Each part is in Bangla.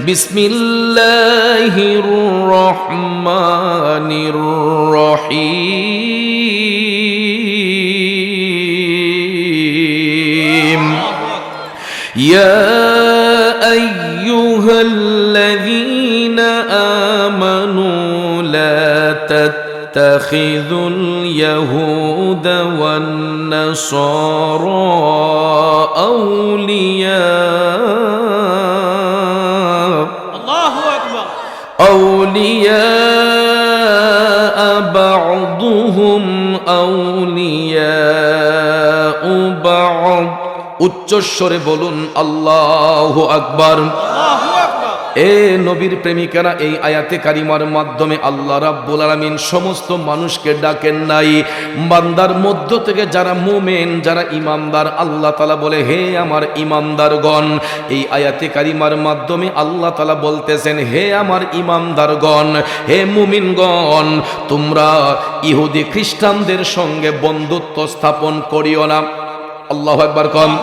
بسم الله الرحمن الرحيم يا أيها الذين آمنوا لا تتخذوا اليهود والنصارى أولياء أولياء بعضهم أولياء بعض উচ্চস্বরে বলুন আল্লাহ আকবার আল্লাহু আকবার এ নবীর প্রেমিকারা এই আয়াতে কারিমার মাধ্যমে আল্লাহ রাব্বুল আলামিন সমস্ত মানুষকে ডাকেন নাই। বান্দার মধ্য থেকে যারা মুমেন, যারা ইমানদার, আল্লাহ তালা বলে, হে আমার ইমানদারগণ, এই আয়াতে কারিমার মাধ্যমে আল্লাহ তালা বলতেছেন, হে আমার ইমানদারগণ, হে মুমিনগণ, তোমরা ইহুদি খ্রিস্টানদের সঙ্গে বন্ধুত্ব স্থাপন করিও না। আল্লাহ একবার কন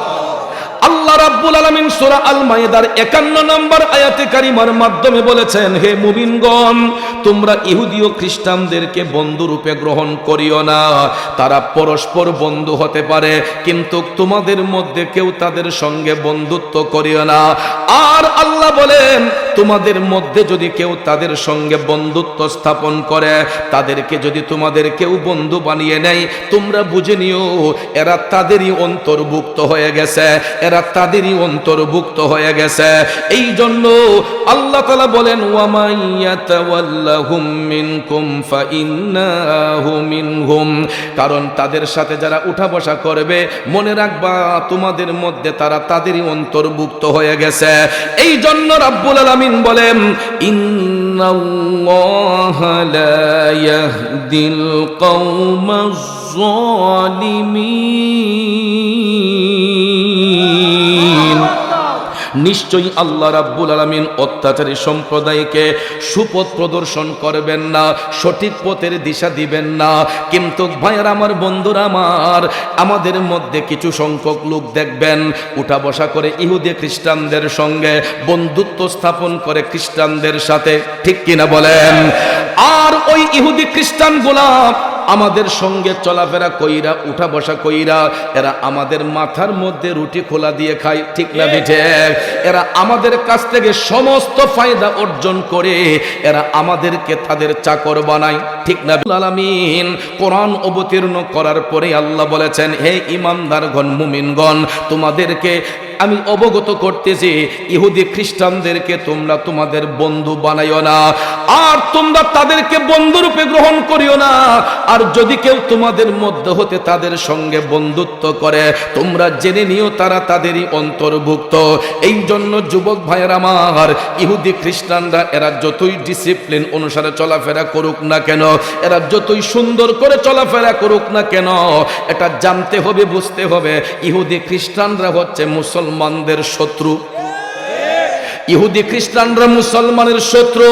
আল্লাহ রাব্বুল আলামিন সূরা আল মাইদার 51 নম্বর আয়াতে কারিমার মাধ্যমে বলেছেন, হে মুমিনগণ, তোমরা ইহুদি ও খ্রিস্টানদেরকে বন্ধু রূপে গ্রহণ করিও না। তারা পরস্পর বন্ধু হতে পারে, কিন্তু তোমাদের মধ্যে কেউ তাদের সঙ্গে বন্ধুত্ব করিও না। আর আল্লাহ বলেন, তোমাদের মধ্যে যদি কেউ তাদের সঙ্গে বন্ধুত্ব স্থাপন করে, তাদেরকে যদি তোমাদের কেউ বন্ধু বানিয়ে নেয়, তোমরা বুঝে নিও, এরা তাদেরই অন্তর্ভুক্ত হয়ে গেছে। এরা তাদেরই অন্তর্ভুক্ত হয়ে গেছে। এই জন্য আল্লাহ তালা বলেন কারণ তাদের সাথে যারা উঠা বসা করবে, মনে রাখবা তোমাদের মধ্যে তারা তাদেরই অন্তর্ভুক্ত হয়ে গেছে। এই জন্য রাব্বুল আলামিন বলেন, ইন্নাল্লাহা লা ইয়াহদিল কওমাজ জালিমিন নিশ্চয়ই আল্লাহ রাব্বুল আলামিন অত্যাচারী সম্প্রদায়কে সুপথ প্রদর্শন করবেন না, সঠিক পথের দিশা দিবেন না। কিন্তু ভাইয়ার আমার, বন্ধুরা আমার, আমাদের মধ্যে কিছু সংখ্যক লোক দেখবেন, উঠা বসা করে ইহুদি খ্রিস্টানদের সঙ্গে, বন্ধুত্ব স্থাপন করে খ্রিস্টানদের সাথে, ঠিক কিনা বলেন? আর ওই ইহুদি খ্রিস্টান গোলাপ আমাদের সঙ্গে চলাফেরা কইরা উঠা বসা কইরা এরা আমাদের মাথার মধ্যে রুটি খোলা দিয়ে খায় ঠিক না বিঠে এরা আমাদের কাছ থেকে সমস্ত ফায়দা অর্জন করে এরা আমাদেরকে তাদের চাকর বানায় ঠিক না আলামিন? কোরআন অবতীর্ণ করার পরে আল্লাহ বলেছেন হে ইমানদারগণ মুমিনগণ তোমাদেরকে আমি অবগত করতেছি, ইহুদি খ্রিস্টানদেরকে তোমরা তোমাদের বন্ধু বানাইও না। আর তোমরা তাদেরকে বন্ধুরূপে গ্রহণ করিও না। আর যদি কেউ তোমাদের মধ্যে হতে তাদের সঙ্গে বন্ধুত্ব করে, তোমরা জেনে নিও তারা তাদেরই অন্তর্ভুক্ত। এই জন্য যুবক ভাইয়ের আমার, ইহুদি খ্রিস্টানরা এরা যতই ডিসিপ্লিন অনুসারে চলাফেরা করুক না কেন, এরা যতই সুন্দর করে চলাফেরা করুক না কেন, এটা জানতে হবে, বুঝতে হবে। ইহুদি খ্রিস্টানরা হচ্ছে মুসলমানদের শত্রু। ইহুদি খ্রিস্টানরা মুসলমানের শত্রু।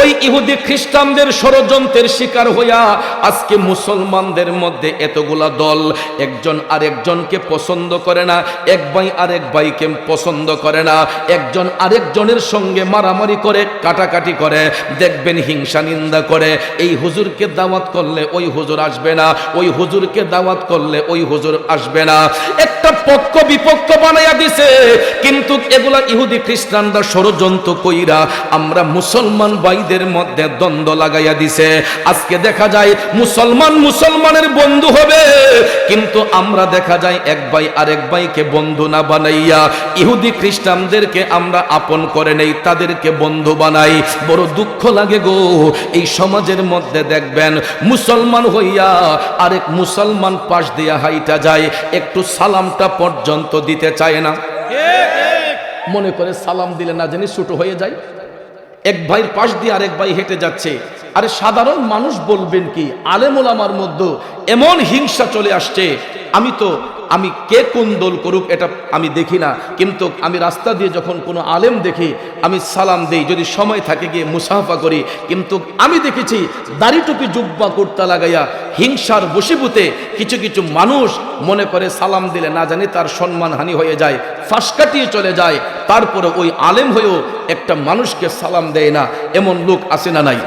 ওই ইহুদি খ্রিস্টানদের ষড়যন্ত্রের শিকার হইয়া আজকে মুসলমানদের মধ্যে এতগুলা দল একজন আরেকজনকে পছন্দ করে না, এক ভাই আরেক ভাইকে পছন্দ করে না, একজন আরেকজনের সঙ্গে মারামারি করে, কাটাকাটি করে, দেখবেন হিংসা নিন্দা করে। এই হুজুরকে দাওয়াত করলে ওই হুজুর আসবে না, ওই হুজুরকে দাওয়াত করলে ওই হুজুর আসবে না। একটা পক্ষ বিপক্ষ বানাইয়া দিছে, কিন্তু এগুলা ইহুদি খ্রিস্টানরা ষড়যন্ত্র কইরা আমরা মুসলমান ভাইদের মধ্যে দ্বন্দ্ব লাগাইয়া দিছে। আজকে দেখা যায় মুসলমান মুসলমানের বন্ধু হবে, কিন্তু আমরা দেখা যায় এক ভাই আরেক ভাইকে বন্ধু না বানাইয়া ইহুদি খ্রিস্টানদেরকে আমরা আপন করে নেই, তাদেরকে বন্ধু বানাই। বড় দুঃখ লাগে গো, এই সমাজের মধ্যে দেখবেন মুসলমান হইয়া আরেক মুসলমান পাশ দিয়া হাইটা যায়, একটু সালামটা পর্যন্ত দিতে চায় না। মনে করে সালাম দিলে না জানি ছোট হয়ে যায়। এক ভাইয়ের পাশ দিয়ে আরেক ভাই হেঁটে যাচ্ছে। আরে সাধারণ মানুষ বলবেন কি? আলেমুল আমার মধ্যে এমন হিংসা চলে আসছে। আমি তো আমি কে কোন দোল করুক এটা আমি দেখি না। কিন্তু আমি রাস্তা দিয়ে যখন কোনো আলেম দেখি, আমি সালাম দেই। যদি সময় থাকে গিয়ে মুসাফা করি। কিন্তু আমি দেখেছি, দাড়ি টুপি জুব্বা কুর্তা লাগাইয়া হিংসার বসিবুতে কিছু কিছু মানুষ মনে করে সালাম দিলে না জানি তার সম্মান হানি হয়ে যায়, ফাঁস কাটিয়ে চলে যায়। তারপরে ওই আলেম হয়েও একটা মানুষকে সালাম দেয় না। এমন লোক আসে না নাই?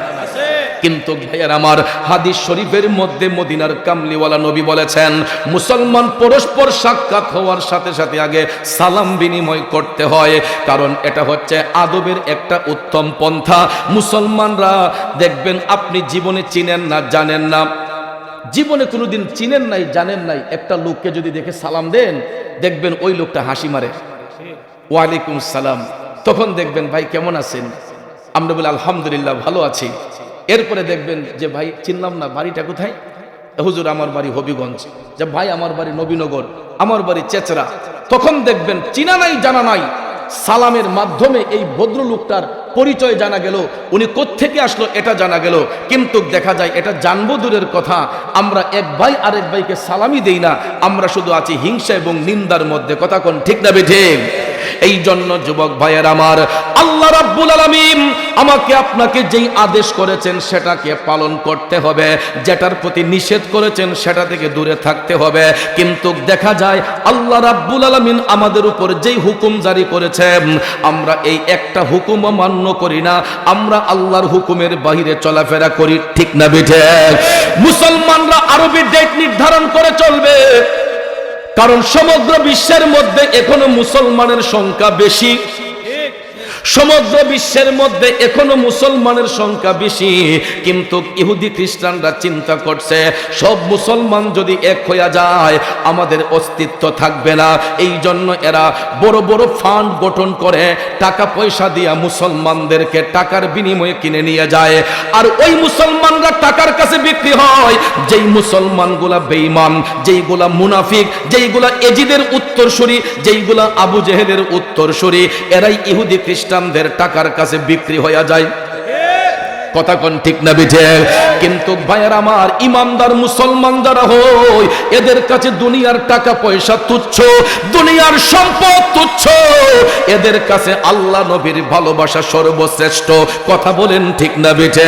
কিন্তু ভাইয়ার আমার হাদিস শরীফের মধ্যে মদিনার কামলিওয়ালা নবী বলেছেন, মুসলমান পরস্পর সাক্ষাৎ হওয়ার সাথে সাথে আগে সালাম বিনিময় করতে হয়, কারণ এটা হচ্ছে আদবের একটা উত্তম পন্থা। মুসলমানরা দেখবেন আপনি জীবনে চিনেন না, জানেন না। জীবনে কোনোদিন চিনেন নাই, জানেন নাই, একটা লোককে যদি দেখে সালাম দেন, দেখবেন ওই লোকটা হাসি মারে। ওয়ালাইকুম সালাম। তখন দেখবেন, ভাই, কেমন আছেন? আমরা বলি, আলহামদুলিল্লাহ, ভালো আছি। এরপরে দেখবেন যে, ভাই, চিনলাম না, বাড়িটা কোথায়? হুজুর, আমার বাড়ি হবিগঞ্জ। যে, ভাই, আমার বাড়ি নবীনগর, আমার বাড়ি চেচরা তখন দেখবেন, চিনা নাই, জানা নাই। সালামের মাধ্যমে এই ভদ্রলোকটার পরিচয় জানা গেল। উনি কোত্থেকে আসলো এটা জানা গেল। কিন্তু দেখা যায়, এটা জানব দূরের কথা। আমরা এক ভাই আরেক ভাইকে সালামি দেই না। আমরা শুধু আছি হিংসা এবং নিন্দার মধ্যে। কথা কোন ঠিক না বেঠে এই জন্য যুবক ভাইয়ের আমার, আল্লাহ রাব্বুল আলামিন আমাকে আপনাকে যেই আদেশ করেছেন সেটাকে পালন করতে হবে, যেটার প্রতি নিষেধ করেছেন সেটা থেকে দূরে থাকতে হবে। কিন্তু দেখা যায়, আল্লাহ রাব্বুল আলামিন আমাদের উপর যেই হুকুম জারি করেছেন, আমরা এই একটা হুকুমও মান্য করি না, আমরা আল্লাহর হুকুমের বাহিরে চলাফেরা করি, ঠিক না বেঠে? মুসলমানরা আরবি ডেট নির্ধারণ করে চলবে। কারণ সমগ্র বিশ্বের মধ্যে এখনও মুসলমানের সংখ্যা বেশি। সমগ্র বিশ্বের মধ্যে এখনও মুসলমানের সংখ্যা বেশি। কিন্তু ইহুদি খ্রিস্টানরা চিন্তা করছে, সব মুসলমান যদি এক হইয়া যায়, আমাদের অস্তিত্ব থাকবে না। এই জন্য এরা বড় বড় ফান্ড গঠন করে, টাকা পয়সা দিয়া মুসলমানদেরকে টাকার বিনিময়ে কিনে নিয়ে যায়। আর ওই মুসলমানরা টাকার কাছে বিক্রি হয়। যেই মুসলমানগুলা বেঈমান, যেইগুলা মুনাফিক, যেইগুলা এজিদের উত্তরসূরি, যেইগুলা আবু জেহেদের উত্তরসূরি, এরাই ইহুদি খ্রিস্টানদের টাকার কাছে বিক্রি হইয়া যায়। টাকা পয়সা তুচ্ছ, দুনিয়ার সম্পদ তুচ্ছ। এদের কাছে আল্লাহ নবীর ভালোবাসা সর্বশ্রেষ্ঠ। কথা বলেন ঠিক না বিঠে?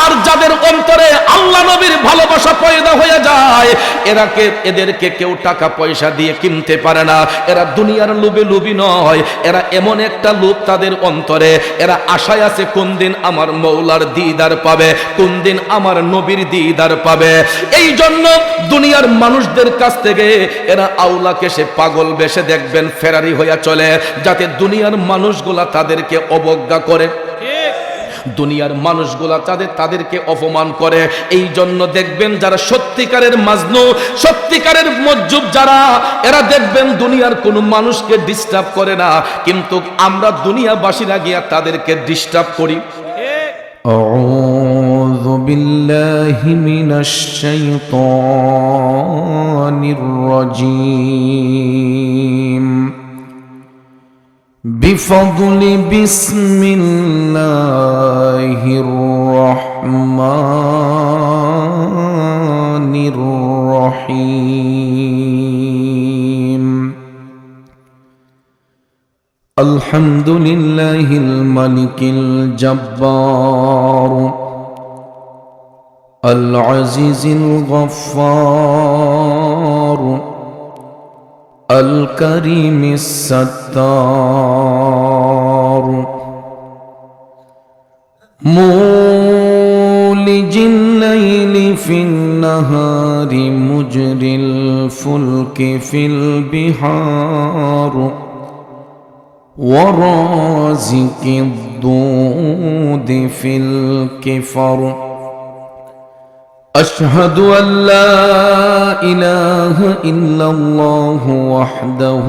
আর যাদের অন্তরে আল্লাহ নবীর ভালোবাসা যায়, এরাকে, এদেরকে কেউ টাকা পয়সা দিয়ে কিনতে পারে না। এরা দুনিয়ার লোভে লোভী নয়, এরা এমন একটা লোভ তাদের অন্তরে। এরা আশায় আছে, কোন দিন আমার মৌলার দিদার পাবে, কোন দিন আমার নবীর দিদার পাবে। এই জন্য দুনিয়ার মানুষদের কাছ থেকে এরা আউলাকে সে পাগল বেশে দেখবেন, ফেরারি হইয়া চলে, যাতে দুনিয়ার মানুষগুলা তাদেরকে অবজ্ঞা করে। দুনিয়ার মানুষগুলা তাদের তাদেরকে অপমান করে এই জন্য দেখবেন যারা সত্যিকারের মাজনু সত্যিকারের মজ্জুব যারা এরা দেখবেন দুনিয়ার কোনো মানুষকে ডিস্টার্ব করে না কিন্তু আমরা দুনিয়াবাসীরা গিয়া তাদেরকে ডিস্টার্ব করি ঠিক أعوذ بالله من الشيطان الرجيم بفضل بسم الله الرحمن الرحيم الحمد لله الملك الجبار العزيز الغفار الكريم الستار. مولج الليل في النهار مجري الفلك في البحار. ورازق الضود في الكفر. أشهد أن لا إله إلا الله وحده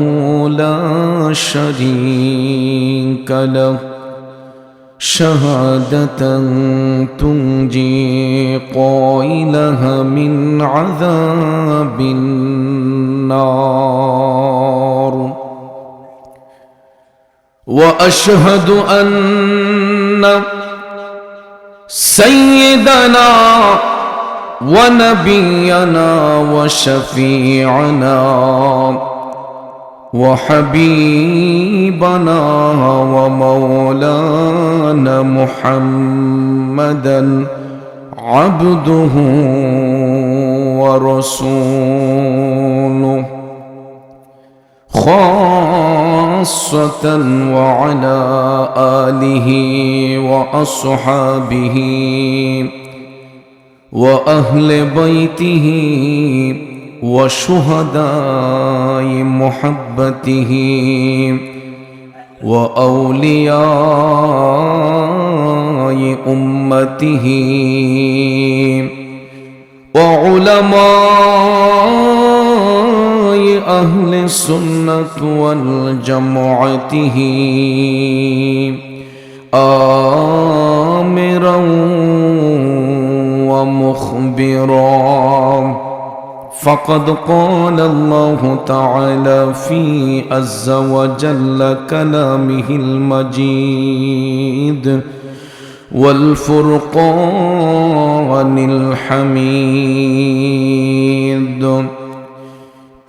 لا شريك له. شهادة تنجي قائلها من عذاب النار. وأشهد أن سيدنا ونبينا وشفيعنا وحبيبنا ومولانا محمدا عبده ورسوله خاصة وعلى آله وأصحابه. وأهل بيته وشهداء محبته وأولياء أمته وعلماء أهل السنة والجمعته آمرا ومخبرا فقد قال الله تعالى في عز وجل كلامه المجيد والفرقان الحميد.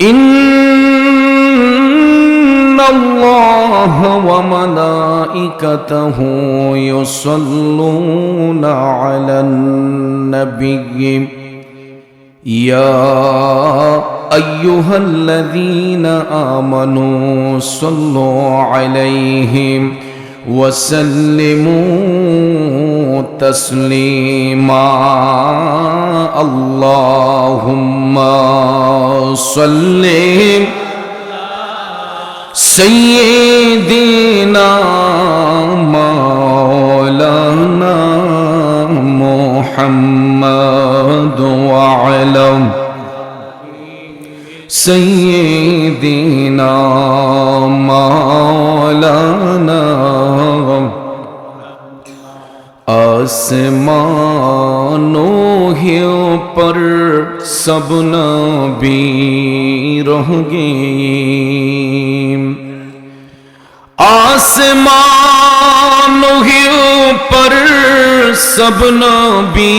إن الله وملائكته يصلون على النبي. يا أيها الذين آمنوا صلوا عليهم وسلموا تسليما. اللهم صل سیدنا مولانا محمد وعلم سیدنا مولانا آسمانوں ہی پر سب نبی رہ گئے۔ आसमानों के ऊपर सब नबी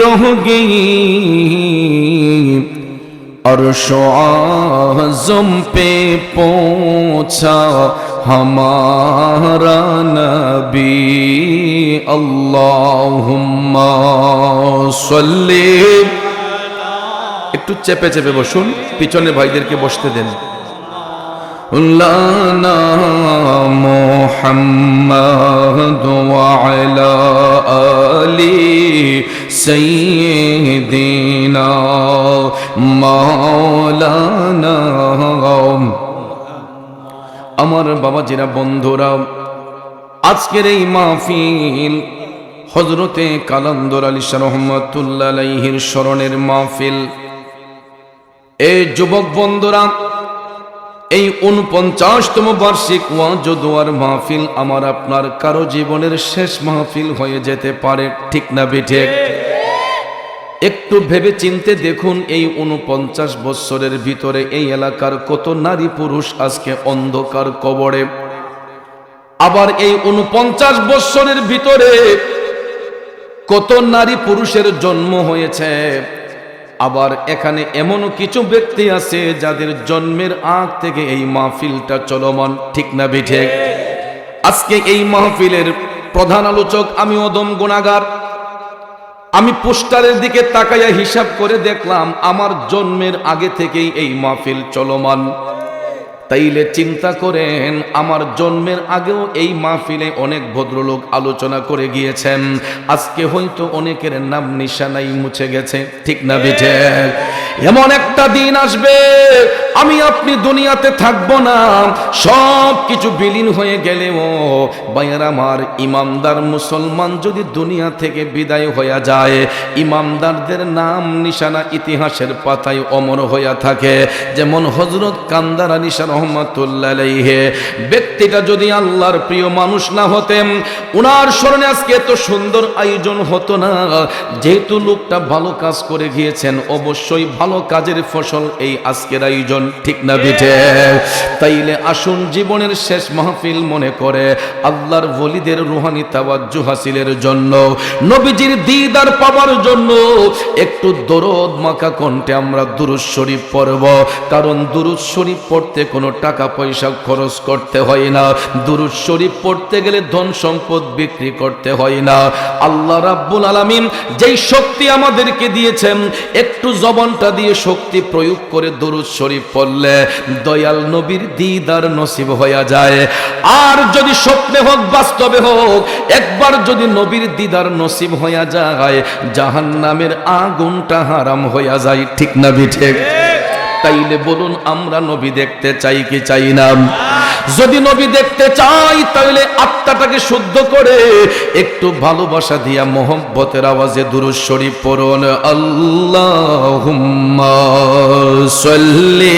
रह गई अरशो आज़म पे पहुंचा हमारा नबी अल्लाहुम्मा सल्ली একটু চেপে চেপে বসুন পিছনে ভাইদেরকে বসতে দেন لنا محمد وعلى آل سيدنا مولانا আমার বাবাজিরা বন্ধুরা আজকের এই মাহফিল হজরতে কালান্দর আলী শাহ রহমতুল্লাহ আলাইহির স্মরণের মাহফিল এই যুবক বন্ধুরা এই উনপঞ্চাশতম বার্ষিক ওয়াজ দোয়ার মাহফিল আমার আপনার কারও জীবনের শেষ মাহফিল হয়ে যেতে পারে, ঠিক না বেঠে? একটু ভেবে চিনতে দেখুন এই উনপঞ্চাশ বৎসরের ভিতরে এই এলাকার কত নারী পুরুষ আজকে অন্ধকার কবরে। আবার এই উনপঞ্চাশ বৎসরের ভিতরে কত নারী পুরুষের জন্ম হয়েছে আবার এখানে এমনও কিছু ব্যক্তি আছে যাদের জন্মের আগ থেকে এই মাহফিলটা চলমান, ঠিক না বিঠে? আজকে এই মাহফিলের প্রধান আলোচক আমি অদম গুণাগার। আমি পোস্টারের দিকে তাকাইয়া হিসাব করে দেখলাম, আমার জন্মের আগে থেকেই এই মাহফিল চলমান। তাইলে চিন্তা করেন, আমার জন্মের আগেও এই মাহফিলে অনেক ভদ্রলোক আলোচনা করে গিয়েছেন। আজকে হয়তো অনেকের নাম নিশানাই মুছে গেছে, ঠিক না বেঠে? এমন একটা দিন আসবে আমি আপনি দুনিয়াতে থাকব না। সব কিছু বিলীন হয়ে গেলেও বাইর আমার ইমামদার মুসলমান যদি দুনিয়া থেকে বিদায় হয়ে যায়, ইমামদারদের নাম নিশানা ইতিহাসের পাতায় অমর হইয়া থাকে। যেমন হজরত কান্দার শাহ রহমতুল্লাহ ব্যক্তিটা যদি আল্লাহর প্রিয় মানুষ না হতেন, উনার স্মরণে আজকে এত সুন্দর আয়োজন হতো না। যেহেতু লোকটা ভালো কাজ করে গিয়েছেন, অবশ্যই ভালো কাজের ফসল এই আজকের আয়োজন। ঠিক না বিঠে? তাইলে আসুন জীবনের শেষ মাহফিল মনে করে আল্লাহর ওলিদের রুহানি তাওয়াজ্জু হাসিলের জন্য, নবীজির দিদার পাওয়ার জন্য একটু দরদ মাখা কণ্ঠে আমরা দুরুদ শরীফ পড়ব, কারণ দুরুদ শরীফ পড়তে কোনো টাকা পয়সা খরচ করতে হয় না। দুরুদ শরীফ পড়তে গেলে ধন সম্পদ বিক্রি করতে হয় না। আল্লাহ রাব্বুল আলামিন যেই শক্তি আমাদেরকে দিয়েছেন, একটু জবানটা দিয়ে শক্তি প্রয়োগ করে দরুদ শরীফ পড়লে দয়াল নবীর দিদার নসিব হইয়া যায়। আর যদি স্বপ্নে হোক, বাস্তবে হোক, একবার যদি নবীর দিদার নসিব হইয়া যায় জাহান নামের আগুনটা হারাম হইয়া যায়। ঠিক না, বিঠে? তাইলে বলুন, আমরা নবী দেখতে চাই কি চাই না? যদি নবী দেখতে চাই, তাহলে আত্মাটাকে শুদ্ধ করে একটু ভালোবাসা দিয়া মোহব্বতের আওয়াজে দুরুশ্বরী শরীফ পড়ুন। সাল্লি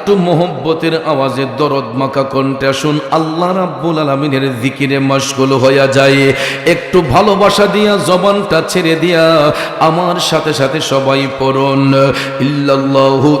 আরেকটু মোহব্বতের আওয়াজে দরদ মাখা কণ্ঠে আসুন আল্লাহ রাব্বুল আলমিনের দিকিরে মশগুল হইয়া যায় একটু ভালোবাসা দিয়া, জবানটা ছেড়ে দিয়া, আমার সাথে সাথে সবাই পড়ুন। ইল্লাল্লাহ।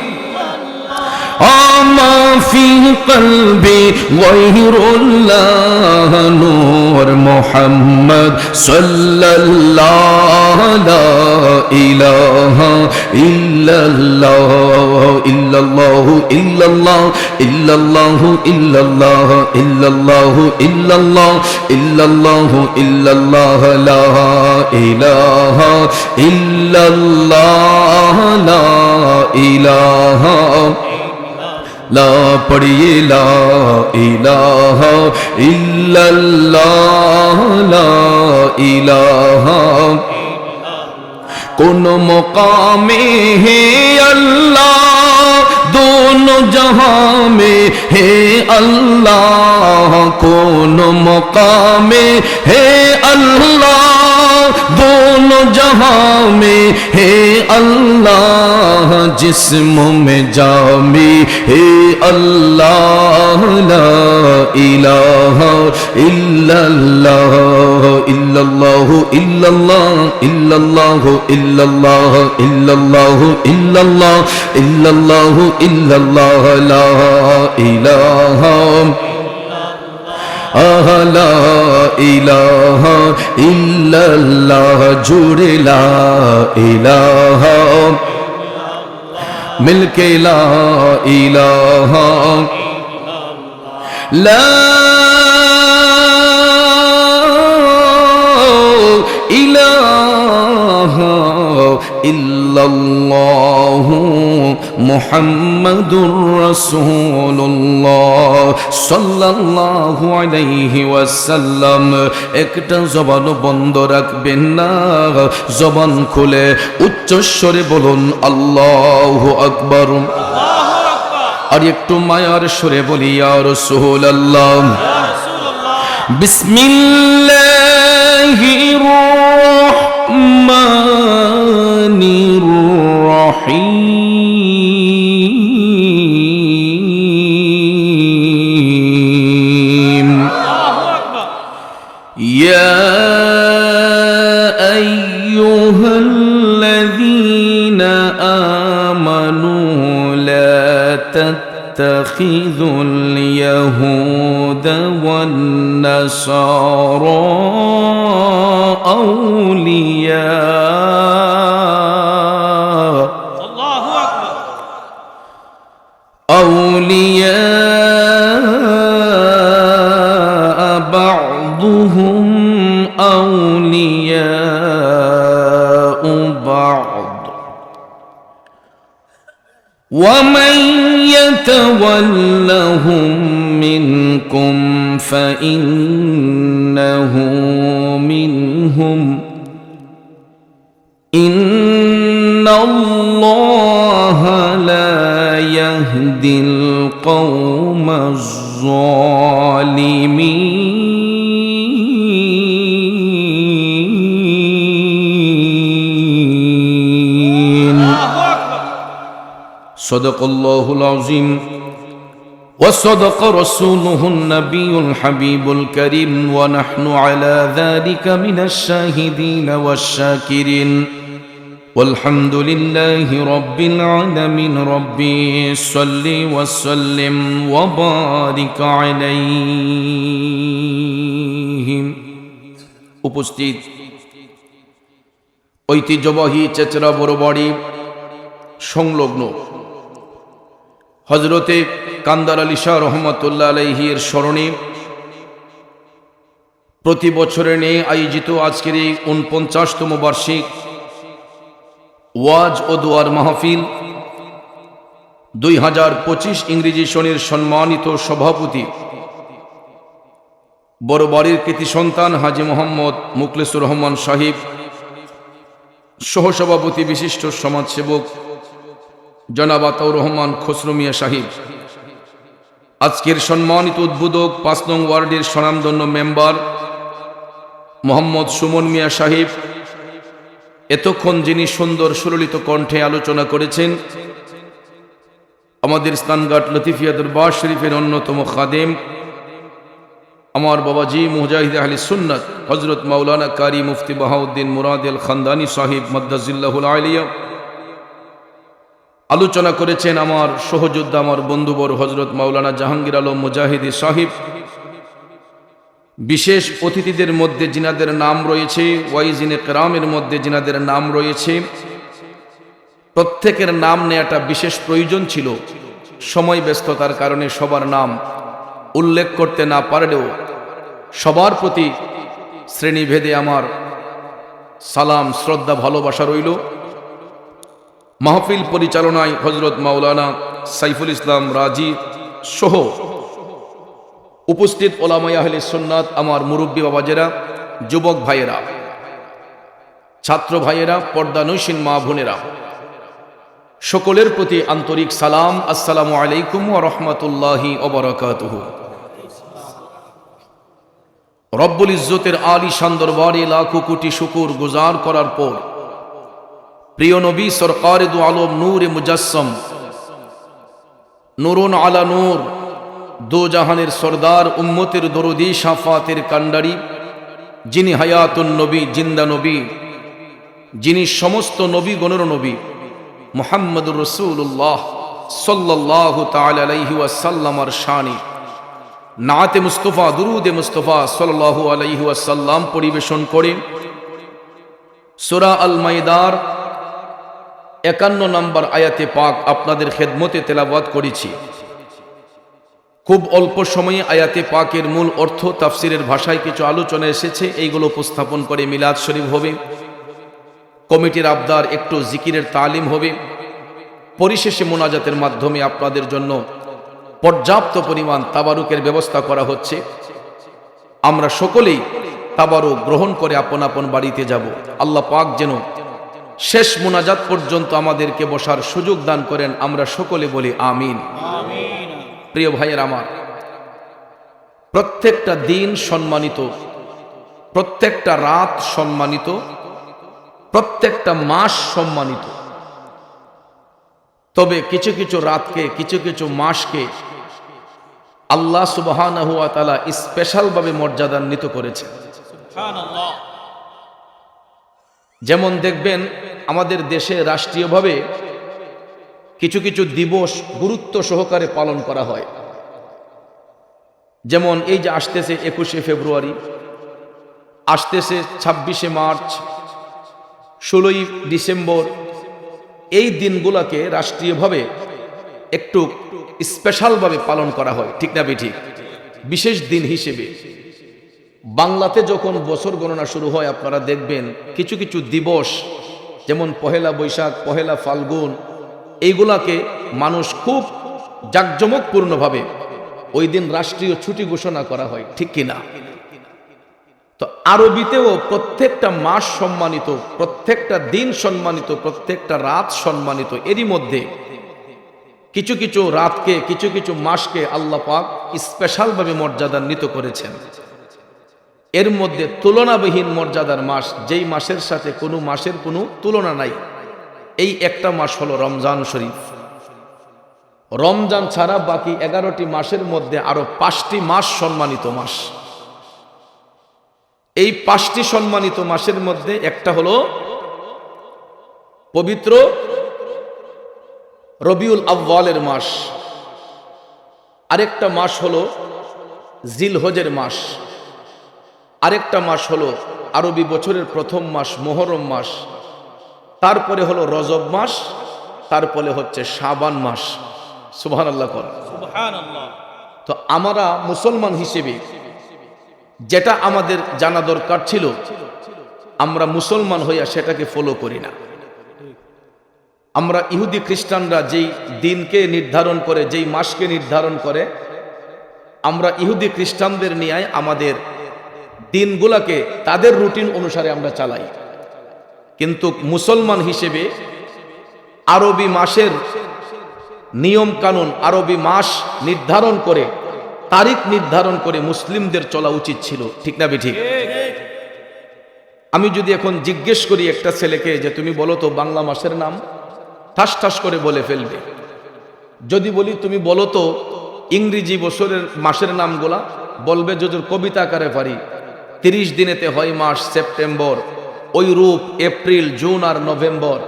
ما في قلبي غير الله نور محمد صلى الله لا إله إلا الله إلا الله إلا الله إلا الله إلا الله إلا الله إلا الله إلا الله إلا الله لا إله إلا الله لا إله লা পড়িয়ে লা ইলাহা ইল্লাল্লাহ, লা ইলাহা কোন মকামে হে আল্লাহ, দোনো জহাঁ মে হে আল্লাহ, কোন মকামে হে আল্লাহ दोनों जहां में हे अल्लाह जिस्म में जामी हे अल्लाह ला इलाहा इल्लल्लाह इल्लल्लाहु इल्लल्लाह इल्लल्लाहु इल्लल्लाह इल्लल्लाहु इल्लल्लाह इल्लल्लाहु इल्लल्लाह ला इलाहा লা ইলাহা ইল্লাল্লাহ জুড়ে লা ইলাহা। মিলকে লা ইলাহা লা ইল্লাল্লাহ মুহাম্মাদুর রাসূলুল্লাহ সাল্লাল্লাহু আলাইহি একটা জবান বন্ধ রাখবেন না, জবান খুলে উচ্চস্বরে বলুন, আল্লাহু আকবার। আর একটু মায়ার সুরে বলি, ইয়া রাসূলুল্লাহ। বিসমিল্লাহির রহমানির রহিম الرحيم. يا أيها الذين آمنوا لا تتخذوا اليهود والنصارى الله لا يهدي القوم الظالمين. صدق الله العظيم. وصدق رسوله النبي الحبيب الكريم. ونحن على ذلك من الشاهدين والشاكرين. والحمد لله رب العالمين ربي صل وسلم وبارك عليهم উপস্থিত ঐতিহ্যবাহী চেচরা বড় বাড়ি সংলগ্ন হজরতে কান্দার আলী শাহ রহমতুল্লাহ আলহির স্মরণে প্রতি বছরে নিয়ে আয়োজিত আজকের এই উনপঞ্চাশতম বার্ষিক ওয়াজ ও দুয়ার মাহফিল। দুই হাজার পঁচিশ ইংরেজি শনির সম্মানিত সভাপতি। বড় বাড়ির কৃতি সন্তান হাজি মোহাম্মদ মুকলেসুর রহমান সাহিব। সহসভাপতি বিশিষ্ট সমাজসেবক জনাব আতাউর রহমান খসরু মিয়া সাহিব। আজকের সম্মানিত উদ্বোধক পাঁচ নং ওয়ার্ডের স্বনামধন্য মেম্বার মোহাম্মদ সুমন মিয়া সাহিব। এতক্ষণ যিনি সুন্দর সুললিত কণ্ঠে আলোচনা করেছেন, আমাদের স্থানঘাট লতিফিয়া দরবার শরীফের অন্যতম খাদেম, আমার বাবাজি মুজাহিদ আলী সুন্নত হজরত মাওলানা কারি মুফতি বাহাউদ্দিন মুরাদ আল খানদানি সাহিব মদ্দাজিল্লাহুল আলিয়া, আলোচনা করেছেন আমার সহযোদ্ধা, আমার বন্ধুবর হজরত মাওলানা জাহাঙ্গীর আলম মুজাহিদি সাহিব। বিশেষ অতিথিদের মধ্যে জিনাদের নাম রয়েছে, ওয়াইজিনে কেরামের মধ্যে জিনাদের নাম রয়েছে। প্রত্যেকের নাম নেওয়াটা বিশেষ প্রয়োজন ছিল। সময় ব্যস্ততার কারণে সবার নাম উল্লেখ করতে না পারলেও সবার প্রতি শ্রেণীভেদে আমার সালাম, শ্রদ্ধা, ভালোবাসা রইল। মাহফিল পরিচালনায় হজরত মাওলানা সাইফুল ইসলাম রাজি সহ উপস্থিত ওলামাই আহলে সুন্নাত আমার মুরব্বী বাবাজেরা যুবক ভাইয়েরা, ছাত্র ভাইয়েরা, পর্দা নৈশিন মা বোনেরা, সকলের প্রতি আন্তরিক সালাম, আসসালামু আলাইকুম ও রহমতুল্লাহি অবরাকাতুহু রব্বুল ইজ্জতের আলী দরবারে লাখো কোটি শুকুর গুজার করার পর, প্রিয় নবী সরকার দু আলম নূর মুজাসম নুরুন আলা নূর দো জাহানের সর্দার উম্মতের দরদি সাফাতের কান্ডারি যিনি হায়াতুন নবী, জিন্দা নবী, যিনি সমস্ত নবী গণর নবী মোহাম্মদুর রসুল্লাহ সাল্লাহ তালাইহি ওয়াসাল্লামার শানি। নাতে মুস্তফা, দুরুদে মুস্তফা সাল্লাহ আলাইহি ওয়াসাল্লাম পরিবেশন করে। সুরা আল মাইদার একান্ন নম্বর আয়াতে পাক আপনাদের খেদমতে তেলাবাদ করেছি। খুব অল্প সময়ে আয়াতে পাকের মূল অর্থ তাফসিরের ভাষায় কিছু আলোচনা এসেছে, এইগুলো উপস্থাপন করে মিলাদ শরীফ হবে। কমিটির আবদার একটু জিকিরের তালিম হবে। পরিশেষে মোনাজাতের মাধ্যমে আপনাদের জন্য পর্যাপ্ত পরিমাণ তাবারুকের ব্যবস্থা করা হচ্ছে। আমরা সকলেই তাবারুক গ্রহণ করে আপন আপন বাড়িতে যাব। আল্লাহ পাক যেন শেষ মোনাজাত পর্যন্ত আমাদেরকে বসার সুযোগ দান করেন, আমরা সকলে বলি আমিন। প্রিয় ভাইয়ের আমার প্রত্যেকটা দিন সম্মানিত প্রত্যেকটা রাত সম্মানিত প্রত্যেকটা মাস সম্মানিত। তবে কিছু কিছু রাতকে কিছু কিছু মাসকে আল্লাহ সুবাহানহুয়া তালা স্পেশালভাবে মর্যাদান্বিত করেছে যেমন দেখবেন আমাদের দেশে রাষ্ট্রীয়ভাবে কিছু কিছু দিবস গুরুত্ব সহকারে পালন করা হয়। যেমন এই যে আসতেছে একুশে ফেব্রুয়ারি, আসতেছে ছাব্বিশে মার্চ, ষোলোই ডিসেম্বর, এই দিনগুলোকে রাষ্ট্রীয়ভাবে একটু স্পেশালভাবে পালন করা হয়, ঠিক না ঠিক বিশেষ দিন হিসেবে। বাংলাতে যখন বছর গণনা শুরু হয়, আপনারা দেখবেন কিছু কিছু দিবস, যেমন পহেলা বৈশাখ, পহেলা ফাল্গুন এইগুলাকে মানুষ খুব জাঁকজমকপূর্ণভাবে ওই দিন রাষ্ট্রীয় ছুটি ঘোষণা করা হয়, ঠিক কিনা? তো আরবিতেও প্রত্যেকটা মাস সম্মানিত, প্রত্যেকটা দিন সম্মানিত, প্রত্যেকটা রাত সম্মানিত, এরই মধ্যে কিছু কিছু রাতকে, কিছু কিছু মাসকে আল্লাহ পাক স্পেশালভাবে মর্যাদান্বিত করেছেন। এর মধ্যে তুলনাবিহীন মর্যাদার মাস, যেই মাসের সাথে কোনো মাসের কোনো তুলনা নাই। এই একটা মাস হলো রমজান শরীফ। রমজান ছাড়া বাকি এগারোটি মাসের মধ্যে আরও পাঁচটি মাস সম্মানিত মাস। এই পাঁচটি সম্মানিত মাসের মধ্যে একটা হলো পবিত্র রবিউল আব্বালের মাস। আরেকটা মাস হলো জিলহজের মাস। আরেকটা মাস হলো আরবি বছরের প্রথম মাস, মোহরম মাস। তারপরে হলো রজব মাস তারপরে হচ্ছে শাবান মাস। সুবহান আল্লাহ কর তো আমরা মুসলমান হিসেবে যেটা আমাদের জানা দরকার ছিল আমরা মুসলমান হইয়া সেটাকে ফলো করি না। আমরা ইহুদি খ্রিস্টানরা যেই দিনকে নির্ধারণ করে যেই মাসকে নির্ধারণ করে আমরা ইহুদি খ্রিস্টানদের নিয়ে আমাদের দিনগুলাকে তাদের রুটিন অনুসারে আমরা চালাই। কিন্তু মুসলমান হিসেবে আরবি মাসের নিয়ম কানুন আরবি মাস নির্ধারণ করে, তারিখ নির্ধারণ করে মুসলিমদের চলা উচিত ছিল। ঠিক না ঠিক আমি যদি এখন জিজ্ঞেস করি একটা ছেলেকে যে তুমি বলো তো বাংলা মাসের নাম, ঠাস ঠাস করে বলে ফেলবে। যদি বলি তুমি বলো তো ইংরেজি বছরের মাসের নামগুলা বলবে যদি কবিতা আকারে পারি, তিরিশ দিনেতে হয় মাস সেপ্টেম্বর। ওই রূপ এপ্রিল, জুন আর নভেম্বর,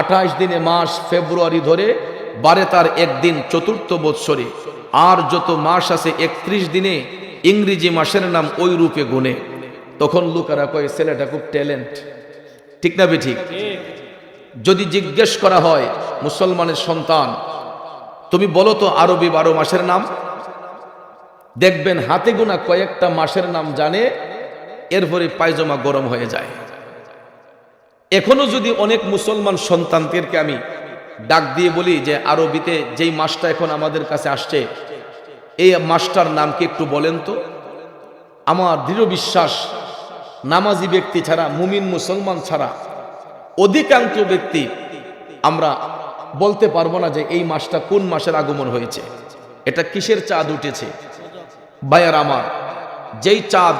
আঠাশ দিনে মাস ফেব্রুয়ারি ধরে বারে তার একদিন চতুর্থ বৎসরে। আর যত মাস আছে একত্রিশ দিনে, ইংরেজি মাসের নাম ওই রূপে গুনে তখন লোকেরা কয়, ছেলেটা খুব ট্যালেন্ট। ঠিক না বে ঠিক যদি জিজ্ঞেস করা হয় মুসলমানের সন্তান, তুমি বলো তো আরবি বারো মাসের নাম? দেখবেন হাতে গোনা কয়েকটা মাসের নাম জানে, এরপরে পায়জামা গরম হয়ে যায়। এখনও যদি অনেক মুসলমান সন্তানদেরকে আমি ডাক দিয়ে বলি যে আরবিতে যেই মাসটা এখন আমাদের কাছে আসছে, এই মাসটার নাম কি একটু বলেন তো? আমার দৃঢ় বিশ্বাস, নামাজি ব্যক্তি ছাড়া, মুমিন মুসলমান ছাড়া অধিকাংশ ব্যক্তি আমরা বলতে পারব না যে এই মাসটা কোন মাসের আগমন হয়েছে। এটা কিসের চাঁদ উঠেছে? বায়ার আমার, যেই চাঁদ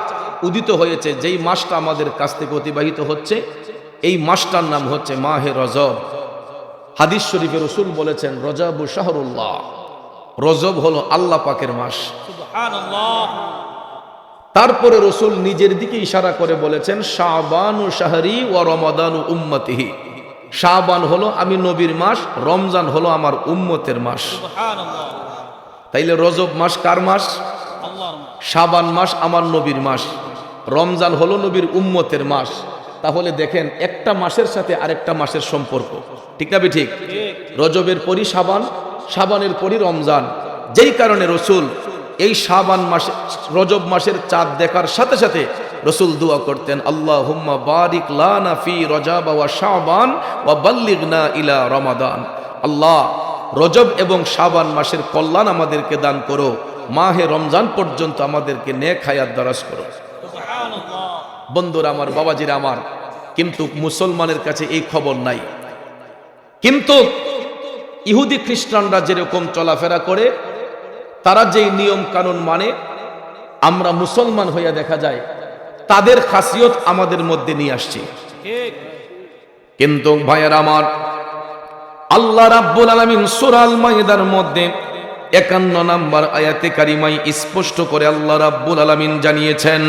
উদিত হয়েছে, যেই মাসটা আমাদের কাছ থেকে অতিবাহিত হচ্ছে এই মাসটার নাম হচ্ছে মাহে রজব। হাদিস শরীফের রসুল বলেছেন রজব শাহরুল্লাহ। রজব হলো আল্লাহ পাকের মাস। তারপরে রসুল নিজের দিকে ইশারা করে বলেছেন শাহবান ও শাহরি ও রমাদান ও উম্মতিহি। শাহবান হলো আমি নবীর মাস রমজান হলো আমার উম্মতের মাস। তাইলে রজব মাস কার মাস। শাবান মাস আমার নবীর মাস। রমজান হলো নবীর উম্মতের মাস। তাহলে দেখেন একটা মাসের সাথে আরেকটা মাসের সম্পর্ক। ঠিক না ঠিক রজবের পরই সাবান, সাবানের পরই রমজান। যেই কারণে রসুল এই সাবান মাসে, রজব মাসের চাঁদ দেখার সাথে সাথে রসুল দোয়া করতেন আল্লাহ হুম্মা বারিক লানা ফি রজাবা ওয়া শাবান ওয়া বাল্লিগনা ইলা রমাদান। আল্লাহ, রজব এবং সাবান মাসের কল্যাণ আমাদেরকে দান করো। মাহে রমজান পর্যন্ত আমাদেরকে নেক হায়াত দরাজ করো। বন্ধুরা আমার, বাবাজিরা আমার, কিন্তু মুসলমানের কাছে এই খবর নাই। কিন্তু ইহুদি খ্রিস্টানরা যেরকম চলাফেরা করে, তারা যেই নিয়ম কানুন মানে আমরা মুসলমান হইয়া দেখা যায়, তাদের খাসিয়ত আমাদের মধ্যে নিয়ে আসছে। কিন্তু ভাইয়ের আমার, আল্লাহ রাব্বুল আলামিন সূরা আল মাইদার মধ্যে একান্ন নাম্বার আয়াতে কারিমাই স্পষ্ট করে আল্লাহ রাব্বুল আলামিন জানিয়েছেন